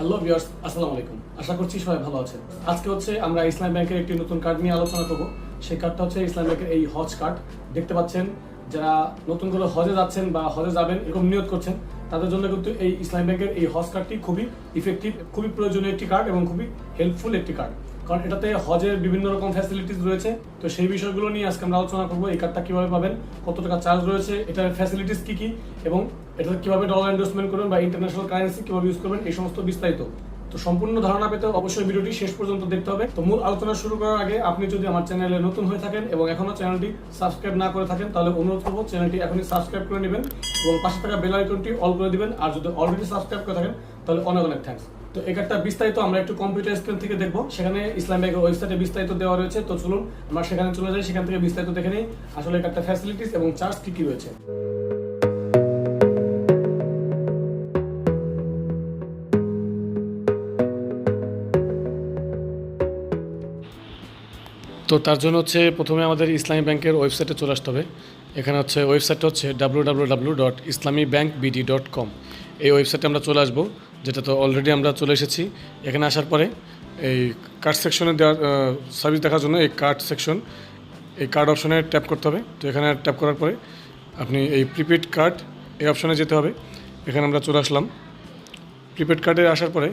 Hello viewers আসসালামু আলাইকুম আশা করছি সবাই ভালো আছেন। আজকে হচ্ছে আমরা ইসলাম ব্যাংকের একটি নতুন কার্ড নিয়ে আলোচনা করব। সেই কার্ডটা হচ্ছে ইসলাম ব্যাংকের এই হজ কার্ড দেখতে পাচ্ছেন, যারা নতুন করে হজে যাচ্ছেন বা হজে যাবেন, এরকম নিয়োগ করছেন, তাদের জন্য কিন্তু এই ইসলাম ব্যাংকের এই হজ কার্ডটি খুবই ইফেক্টিভ খুবই প্রয়োজনীয় একটি কার্ড এবং খুবই হেল্পফুল একটি কার্ড কারণ এটাতে হজের বিভিন্ন রকম ফ্যাসিলিটিস রয়েছে। তো সেই বিষয়গুলো নিয়ে আজকে আমরা আলোচনা করব। এই কার্ডটা কীভাবে পাবেন? কত টাকা চার্জ রয়েছে? এটার ফ্যাসিলিটিস কি কি? এবং এটা কীভাবে ডলার ইনভেস্টমেন্ট করবেন বা ইন্টারন্যাশনাল কারেন্সি কীভাবে ইউজ করবেন, এই সমস্ত বিস্তারিত। তো সম্পূর্ণ ধারণা পেতে অবশ্যই ভিডিওটি শেষ পর্যন্ত দেখতে হবে। তো মূল আলোচনা শুরু করার আগে আপনি যদি আমার চ্যানেলে নতুন হয়ে থাকেন এবং এখনও চ্যানেলটি সাবস্ক্রাইব না করে থাকেন, তাহলে অনুরোধ করব চ্যানেলটি এখনই সাবস্ক্রাইব করে নেবেন এবং পাশে থাকা বেল আইকনটি অল করে দিবেন। আর যদি অলরেডি সাবস্ক্রাইব করে থাকেন, তাহলে অনেক অনেক থ্যাঙ্কস তো একটা বিস্তারিত আমরা একটু কম্পিউটার স্ক্রিন থেকে দেখব। সেখানে ইসলাম ব্যাংকের ওয়েবসাইটে বিস্তারিত দেওয়া রয়েছে। তো চলুন আমরা সেখানে চলে যাই, সেখান থেকে বিস্তারিত দেখে নিই। আসলে একটা ফ্যাসিলিটিস এবং চার্জ কি কি রয়েছে। তো তার জন্য হচ্ছে প্রথমে আমাদের ইসলামী ব্যাংকের ওয়েবসাইটে চলে আসতে হবে। এখানে হচ্ছে ওয়েবসাইটটা হচ্ছে W W W dot Islami bank BD dot com এই ওয়েবসাইটে আমরা চলে আসব, যেটা তো অলরেডি আমরা চলে এসেছি। এখানে আসার পরে এই কার্ড সেকশনে দেওয়ার সার্ভিস দেখার জন্য এই কার্ড সেকশন এই কার্ড অপশনে ট্যাপ করতে হবে। তো এখানে ট্যাপ করার পরে আপনি এই প্রিপেড কার্ড এই অপশনে যেতে হবে। এখানে আমরা চলে আসলাম। প্রিপেড কার্ডে আসার পরে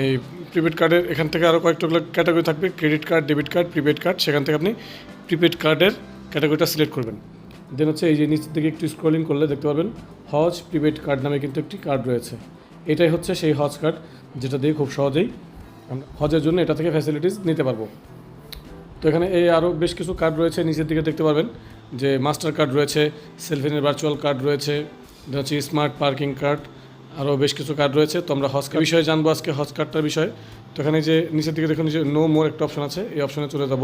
এই প্রিপেড কার্ডের এখান থেকে আরও কয়েকটা ক্যাটাগরি থাকবে credit card debit card prepaid card সেখান থেকে আপনি প্রিপেড কার্ডের ক্যাটাগরিটা সিলেক্ট করবেন। দেন হচ্ছে এই যে নিচের দিকে একটু স্ক্রলিং করলে দেখতে পাবেন হজ প্রিপেড কার্ড নামে কিন্তু একটি কার্ড রয়েছে। এটাই হচ্ছে সেই হজ কার্ড যেটা দিয়ে খুব সহজেই হজের জন্য এটা থেকে ফ্যাসিলিটিস নিতে পারব। তো এখানে এই আরও বেশ কিছু কার্ড রয়েছে, নিচের দিকে দেখতে পারবেন, যে মাস্টার কার্ড রয়েছে সেলফিনের ভার্চুয়াল কার্ড রয়েছে হচ্ছে স্মার্ট পার্কিং কার্ড আরও বেশ কিছু কার্ড রয়েছে। তো আমরা হজ বিষয়ে জানব আজকে হজ কার্ডটার বিষয়ে। তো এখানে যে নিচের দিকে দেখুন যে নো মোর একটা অপশন আছে, এই অপশনে চলে যাব।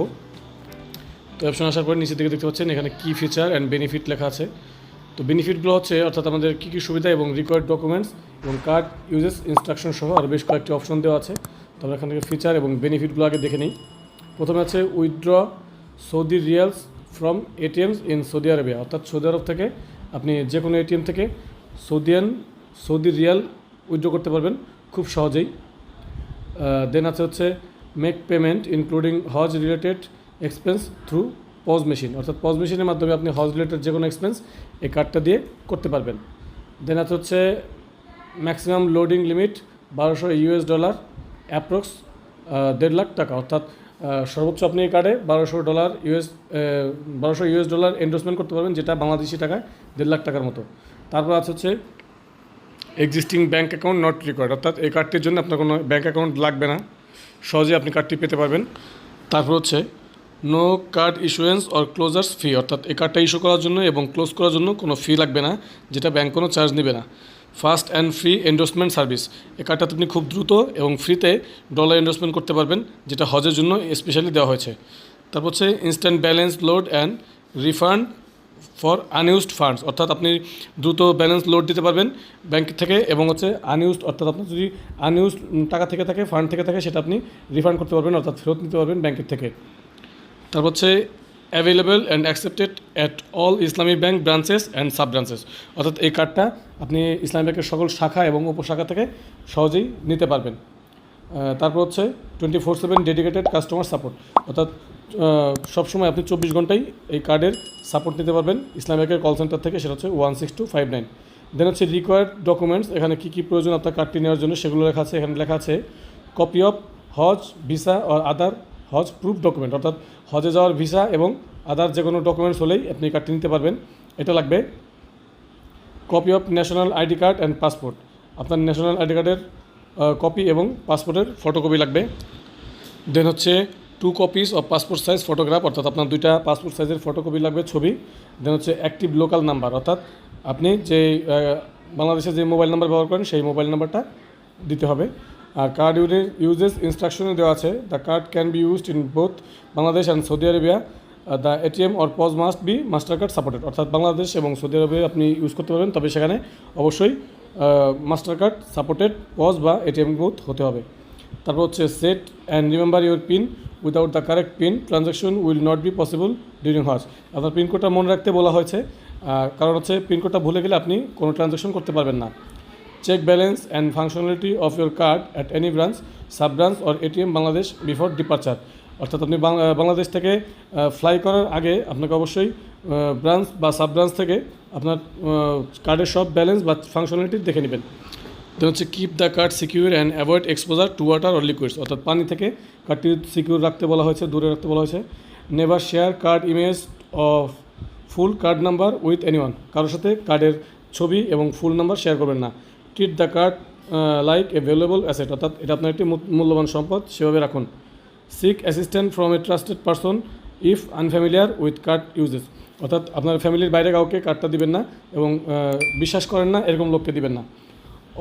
তো অপশন আসার পরে নিচের দিকে দেখতে পাচ্ছেন, এখানে কি ফিচার অ্যান্ড বেনিফিট লেখা আছে। তো বেনিফিটগুলো হচ্ছে, অর্থাৎ আমাদের কী কী সুবিধা এবং রিকোয়ার্ড ডকুমেন্টস এবং কার্ড ইউজেস ইনস্ট্রাকশন সহ আর বেশ কয়েকটি অপশন দেওয়া আছে। তো আমরা এখান থেকে ফিচার এবং বেনিফিটগুলো আগে দেখে নিই। প্রথমে আছে withdraw Saudi riyals from ATMs in Saudi Arabia অর্থাৎ সৌদি আরব থেকে আপনি যে কোনো এটিএম থেকে সৌদিয়ান সৌদি রিয়াল উইথড্র করতে পারবেন খুব সহজেই। দেন আছে হচ্ছে make payment including hajj related expense through POS machine অর্থাৎ পজ মেশিনের মাধ্যমে আপনি হজ রিলেটেড যে কোনো এক্সপেন্স এই কার্ডটা দিয়ে করতে পারবেন। দেন আছে হচ্ছে ম্যাক্সিমাম লোডিং লিমিট বারোশো ইউএস ডলার অ্যাপ্রক্স দেড় লাখ টাকা। অর্থাৎ সর্বোচ্চ আপনি এই কার্ডে বারোশো ডলার ইউএস বারোশো ইউএস ডলার এন্ডোসমেন্ট করতে পারবেন যেটা বাংলাদেশি টাকায় দেড় লাখ টাকার মতো। তারপর আছে হচ্ছে existing bank account not required অর্থাৎ এই কার্ডটির জন্য আপনার কোনো ব্যাঙ্ক অ্যাকাউন্ট লাগবে না। সহজে আপনি কার্ডটি পেতে পারবেন। তারপর হচ্ছে no card issuance or closures fee অর্থাৎ এই কার্ডটা ইস্যু করার জন্য এবং ক্লোজ করার জন্য কোনো ফি লাগবে না, যেটা ব্যাঙ্ক কোনো চার্জ নেবে না। Fast and free endorsement service এই কার্ডটাতে আপনি খুব দ্রুত এবং ফ্রিতে ডলার এন্ডোসমেন্ট করতে পারবেন, যেটা হজের জন্য স্পেশালি দেওয়া হয়েছে। তারপর হচ্ছে instant balance load and refund for unused funds অর্থাৎ আপনি দ্রুত ব্যালেন্স লোড দিতে পারবেন ব্যাংক থেকে এবং হচ্ছে আনইউজড অর্থাৎ আপনার যদি আনইউজড টাকা থেকে থাকে ফান্ড থেকে থাকে, সেটা আপনি রিফান্ড করতে পারবেন, অর্থাৎ ফেরত নিতে পারবেন ব্যাংকের থেকে। তারপর হচ্ছে available and accepted at all Islami bank branches and sub branches অর্থাৎ এই কার্ডটা আপনি ইসলামী ব্যাংকের সকল শাখা এবং উপশাখা থেকে সহজেই নিতে পারবেন। তারপর হচ্ছে twenty four seven dedicated customer support অর্থাৎ সবসময় আপনি চব্বিশ ঘন্টাই এই কার্ডের সাপোর্ট নিতে পারবেন ইসলাম ব্যাংকের কল সেন্টার থেকে, সেটা হচ্ছে one six two five nine then হচ্ছে রিকোয়ার্ড ডকুমেন্টস এখানে কী কী প্রয়োজন আপনার কার্ডটি নেওয়ার জন্য, সেগুলো লেখা আছে, এখানে লেখা আছে কপি অফ হজ ভিসা আর আদার হজ প্রুফ ডকুমেন্ট অর্থাৎ, হজে যাওয়ার ভিসা এবং আদার যে কোনো ডকুমেন্টস হলেই আপনি কার্ডটি নিতে পারবেন। এটা লাগবে copy of national ID card and passport আপনার ন্যাশনাল আইডি কার্ডের কপি এবং পাসপোর্টের ফটোকপি লাগবে। দেন হচ্ছে two copies of passport size photograph অর্থাৎ আপনার দুইটা পাসপোর্ট সাইজের ফটোকপি লাগবে ছবি। দেন হচ্ছে অ্যাক্টিভ লোকাল নাম্বার অর্থাৎ আপনি যে বাংলাদেশে যে মোবাইল নাম্বার ব্যবহার করেন, সেই মোবাইল নাম্বারটা দিতে হবে। আর কার্ড ইউজেস ইনস্ট্রাকশনে দেওয়া আছে। The card can be used in both Bangladesh and Saudi Arabia the ATM or POS must be Mastercard supported অর্থাৎ বাংলাদেশ এবং সৌদি আরবে আপনি ইউজ করতে পারবেন, তবে সেখানে অবশ্যই মাস্টার কার্ড সাপোর্টেড, পজ বা এটিএম বুথ হতে হবে। তারপর হচ্ছে set and remember your PIN without the correct PIN transaction will not be possible during hajj আপনার পিনকোডটা মনে রাখতে বলা হয়েছে। কারণ হচ্ছে পিনকোডটা ভুলে গেলে আপনি কোনো ট্রানজাকশন করতে পারবেন না। Check balance and functionality of your card at any branch sub branch or ATM Bangladesh before departure অর্থাৎ আপনি বাংলাদেশ থেকে ফ্লাই করার আগে আপনাকে অবশ্যই ব্রাঞ্চ বা সাব ব্রাঞ্চ থেকে আপনার কার্ডের সব ব্যালেন্স বা ফাংশনালিটি দেখে নেবেন। দেন হচ্ছে keep the card secure and avoid exposure to water or liquids অর্থাৎ পানি থেকে কার্ডটি সিকিউর রাখতে বলা হয়েছে, দূরে রাখতে বলা হয়েছে। Never share card image of full card number with anyone কারোর সাথে কার্ডের ছবি এবং ফুল নাম্বার শেয়ার করবেন না। Treat the card like a valuable asset অর্থাৎ এটা আপনার একটি মূল্যবান সম্পদ, সেভাবে রাখুন। Seek assistant from a trusted person if unfamiliar with card uses অর্থাৎ আপনার ফ্যামিলির বাইরে কাউকে কার্ডটা দিবেন না এবং বিশ্বাস করেন না, এরকম লোককে দিবেন না।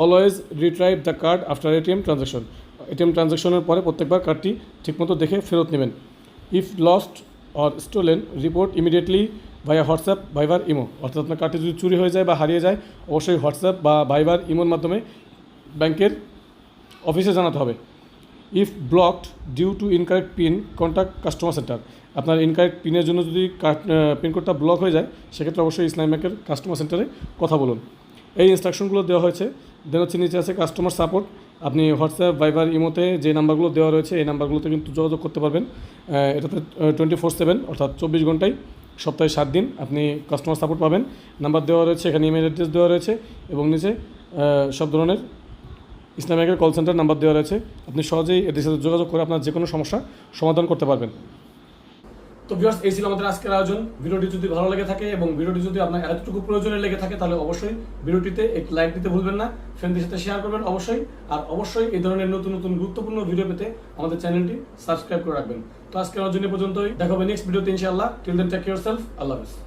Always retrieve the card after ATM transaction ATM ট্রানজ্যাকশনের পরে প্রত্যেকবার কার্ডটি ঠিকমতো দেখে ফেরত নেবেন। If lost or stolen report immediately via WhatsApp Viber imo অর্থাৎ আপনার কার্ডটি যদি চুরি হয়ে যায় বা হারিয়ে যায়, অবশ্যই হোয়াটসঅ্যাপ বা ভাইবার ইমোর মাধ্যমে ব্যাংকের অফিসে জানাতে হবে। If blocked due to incorrect PIN contact customer centre আপনার ইনকারেক্ট পিনের জন্য যদি পিনকোডটা ব্লক হয়ে যায়, সেক্ষেত্রে অবশ্যই ইসলাম ব্যাংকের কাস্টমার সেন্টারে কথা বলুন। এই ইনস্ট্রাকশনগুলো দেওয়া হয়েছে। দেন হচ্ছে নিচে আছে কাস্টমার সাপোর্ট আপনি হোয়াটসঅ্যাপ ভাইবার ইমোতে যে নাম্বারগুলো দেওয়া রয়েছে, এই নাম্বারগুলোতে কিন্তু যোগাযোগ করতে পারবেন। এটাতে টোয়েন্টি ফোর সেভেন অর্থাৎ চব্বিশ ঘন্টায়, সপ্তাহে সাত দিন আপনি কাস্টমার সাপোর্ট পাবেন। নাম্বার দেওয়া রয়েছে, এখানে ইমেল অ্যাড্রেস দেওয়া রয়েছে এবং নিচে সব ধরনের ইসলাম ব্যাংকের কল সেন্টার নাম্বার দেওয়া রয়েছে। আপনি সহজেই এদের সাথে যোগাযোগ করে আপনার যে কোনো সমস্যা সমাধান করতে পারবেন। তো ভিউয়ার্স এই ছিল আমাদের আজকের আয়োজন। ভিডিওটি যদি ভালো লেগে থাকে এবং ভিডিওটি যদি আপনার এতটুকু প্রয়োজনে লেগে থাকে, তাহলে অবশ্যই ভিডিওটিতে একটি লাইক দিতে ভুলবেন না। ফ্রেন্ডদের সাথে শেয়ার করবেন অবশ্যই। আর অবশ্যই এই ধরনের নতুন নতুন গুরুত্বপূর্ণ ভিডিও পেতে আমাদের চ্যানেলটি সাবস্ক্রাইব করে রাখবেন। তো আজকের আয়োজন পর্যন্তই। দেখাবে নেক্সট ভিডিওতে ইনশাআল্লাহ। Till then take yourself আল্লাহ হাফেজ।